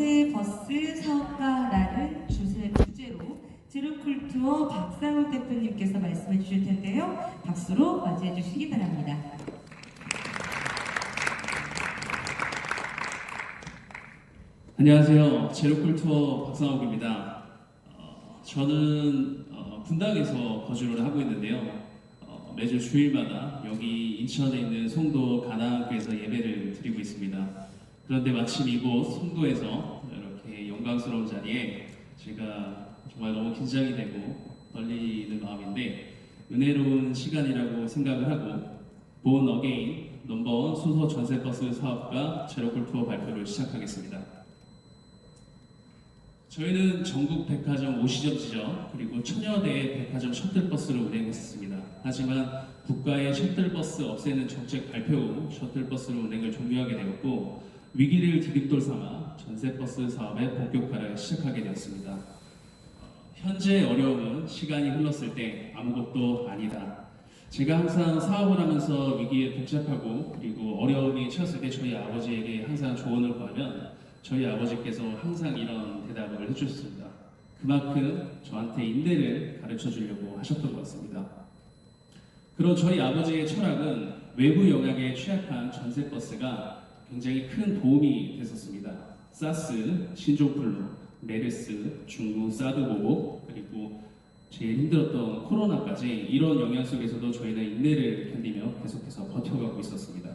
전세 버스 사업가라는 주제, 주제로 제로쿨투어 박상욱 대표님께서 말씀해 주실 텐데요. 박수로 맞이해 주시기 바랍니다. 안녕하세요. 제로쿨 투어 박상욱입니다. 어, 저는 어, 분당에서 거주를 하고 있는데요. 어, 매주 주일마다 여기 인천에 있는 송도 가나안교에서 예배를 드리고 있습니다. 그런데 마침 이곳 송도에서 이렇게 영광스러운 자리에 제가 정말 너무 긴장이 되고 떨리는 마음인데 은혜로운 시간이라고 생각을 하고 본 어게인 넘버원 순서 전세버스 사업과 제로콜 투어 발표를 시작하겠습니다. 저희는 전국 백화점 5시점 지점 그리고 천여 대의 백화점 셔틀버스를 운행했습니다. 하지만 국가의 셔틀버스 없애는 정책 발표 후 셔틀버스를 운행을 종료하게 되었고 위기를 디딤돌 삼아 전세버스 사업의 본격화를 시작하게 되었습니다. 어, 현재 어려움은 시간이 흘렀을 때 아무것도 아니다. 제가 항상 사업을 하면서 위기에 복잡하고 그리고 어려움이 처했을 때 저희 아버지에게 항상 조언을 구하면 저희 아버지께서 항상 이런 대답을 해주셨습니다. 그만큼 저한테 인내를 가르쳐 주려고 하셨던 것 같습니다. 그런 저희 아버지의 철학은 외부 영향에 취약한 전세버스가 굉장히 큰 도움이 됐었습니다. 사스, 신종플루, 메르스, 중국 사드 보복, 그리고 제일 힘들었던 코로나까지 이런 영향 속에서도 저희는 인내를 견디며 계속해서 버텨가고 있었습니다.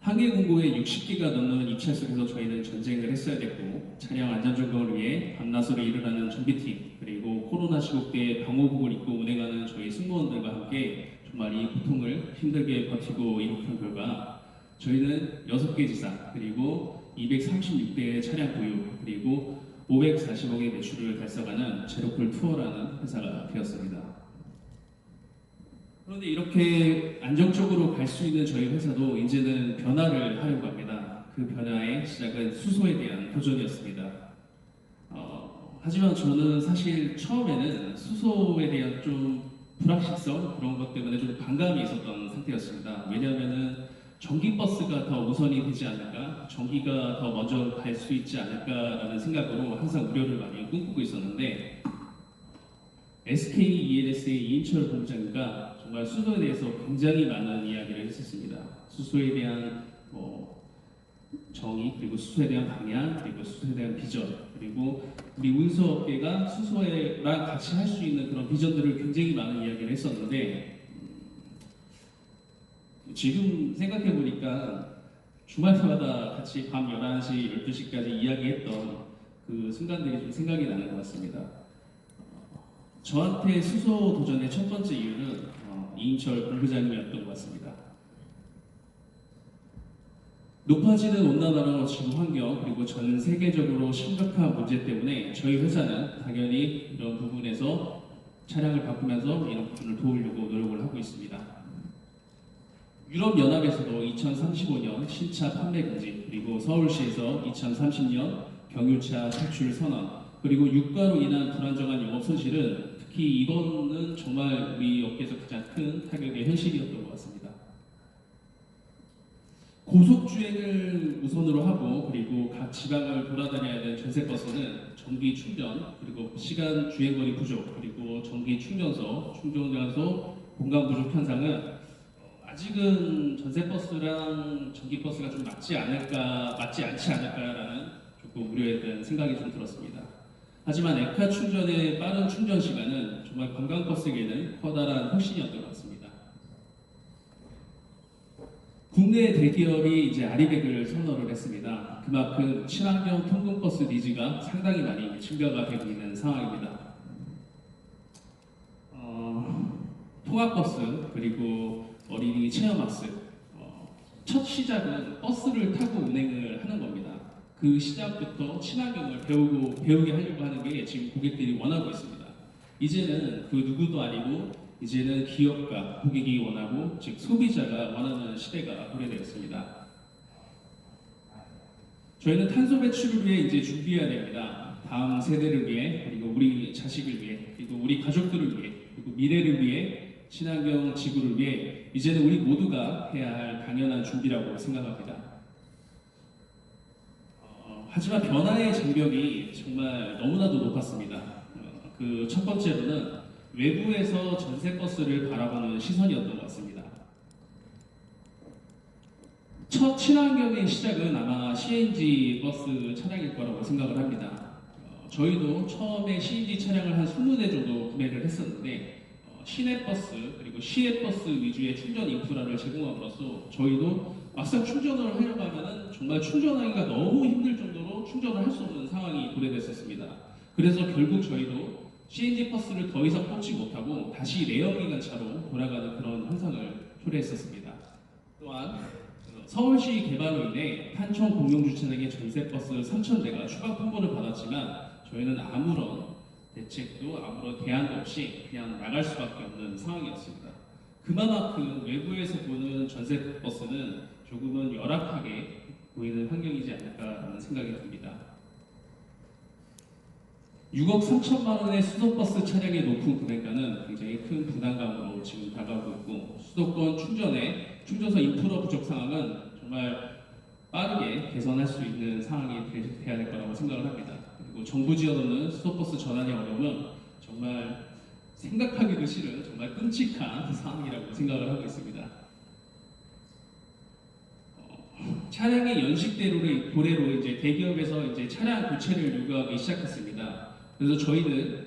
항해 공고에 60기가 넘는 입찰 속에서 저희는 전쟁을 했어야 됐고 차량 안전 점검을 위해 밤낮으로 일어나는 정비팀 그리고 코로나 시국 때 방호복을 입고 운행하는 저희 승무원들과 함께 정말 이 고통을 힘들게 버티고 이룩한 결과 저희는 6개 지사 그리고 236대의 차량 보유 그리고 540억의 매출을 달성하는 제로콜 투어라는 회사가 되었습니다. 그런데 이렇게 안정적으로 갈 수 있는 저희 회사도 이제는 변화를 하려고 합니다. 그 변화의 시작은 수소에 대한 도전이었습니다. 어, 하지만 저는 사실 처음에는 수소에 대한 좀 불확실성 그런 것 때문에 좀 반감이 있었던 상태였습니다. 왜냐하면은 전기버스가 더 우선이 되지 않을까, 전기가 더 먼저 갈 수 있지 않을까라는 생각으로 항상 우려를 많이 꿈꾸고 있었는데 SK ELS의 이인철 본부장님과 정말 수소에 대해서 굉장히 많은 이야기를 했었습니다. 수소에 대한 뭐 정의 그리고 수소에 대한 방향 그리고 수소에 대한 비전 그리고 우리 운수업계가 수소랑 같이 할 수 있는 그런 비전들을 굉장히 많은 이야기를 했었는데 음, 지금 생각해 보니까 주말마다 같이 밤 11시 12시까지 이야기했던 그 순간들이 좀 생각이 나는 것 같습니다. 저한테 수소 도전의 첫 번째 이유는 어, 이인철 본부장님이었던 것 같습니다. 높아지는 온난화로 지구 환경 그리고 전 세계적으로 심각한 문제 때문에 저희 회사는 당연히 이런 부분에서 차량을 바꾸면서 이런 부분을 도우려고 노력을 하고 있습니다. 유럽 연합에서도 2035년 신차 판매 금지 그리고 서울시에서 2030년 경유차 퇴출 선언 그리고 유가로 인한 불안정한 영업 손실은 특히 이거는 정말 우리 업계에서 가장 큰 타격의 현실이었던 것 같습니다. 고속 주행을 우선으로 하고 그리고 각 지방을 돌아다녀야 되는 전세버스는 전기 충전 그리고 시간 주행거리 부족 그리고 전기 충전소 충전장소 공간 부족 현상은 어, 아직은 전세버스랑 전기버스가 좀 맞지 않을까 맞지 않지 않을까라는 조금 우려에 대한 생각이 좀 들었습니다. 하지만 에카 충전의 빠른 충전 시간은 정말 관광버스에게는 커다란 혁신이었던 것 같습니다. 국내 대기업이 이제 아리백을 선언을 했습니다. 그만큼 친환경 통근버스 니즈가 상당히 많이 증가가 되고 있는 상황입니다. 어, 통학버스 그리고 어린이 체험학습 어, 첫 시작은 버스를 타고 운행을 하는 겁니다. 그 시작부터 친환경을 배우고 배우게 하려고 하는 게 지금 고객들이 원하고 있습니다. 이제는 그 누구도 아니고 이제는 기업과 고객이 원하고 즉 소비자가 원하는 시대가 도래되었습니다. 저희는 탄소 배출을 위해 이제 준비해야 됩니다. 다음 세대를 위해 그리고 우리 자식을 위해 그리고 우리 가족들을 위해 그리고 미래를 위해 친환경 지구를 위해 이제는 우리 모두가 해야 할 당연한 준비라고 생각합니다. 하지만 변화의 장벽이 정말 너무나도 높았습니다. 어, 그첫 번째로는 외부에서 전세 버스를 바라보는 시선이었던 것 같습니다. 첫 친환경의 시작은 아마 CNG 버스 차량일 거라고 생각을 합니다. 어, 저희도 처음에 CNG 차량을 한 20대 정도 구매를 했었는데 어, 시내 버스 그리고 시외 버스 위주의 충전 인프라를 제공함으로써 저희도 막상 충전을 하려고 하면은 정말 충전하기가 너무 힘들 정도로 충전을 할 수 없는 상황이 도래됐었습니다. 그래서 결국 저희도 CNG 버스를 더 이상 뽑지 못하고 다시 내연기관차로 돌아가는 그런 현상을 초래했었습니다. 또한 어, 서울시 개발로 인해 탄천 공용주차장의 전세버스 3,000대가 추가 통보를 받았지만 저희는 아무런 대책도 아무런 대안도 없이 그냥 나갈 수밖에 없는 상황이었습니다. 그만큼 외부에서 보는 전세버스는 조금은 열악하게 보이는 환경이지 않을까라는 생각이 듭니다. 6억 3천만 원의 수도버스 차량의 높은 금액가는 굉장히 큰 부담감으로 지금 다가오고 있고 수도권 충전에 충전소 인프라 부족 상황은 정말 빠르게 개선할 수 있는 상황이 되- 돼야 될 거라고 생각을 합니다. 그리고 정부 지원 없는 수도버스 전환의 어려움은 정말 생각하기도 싫은 정말 끔찍한 상황이라고 생각을 하고 있습니다. 어, 차량의 연식대로를 고래로 이제 대기업에서 이제 차량 교체를 요구하기 시작했습니다. 그래서 저희는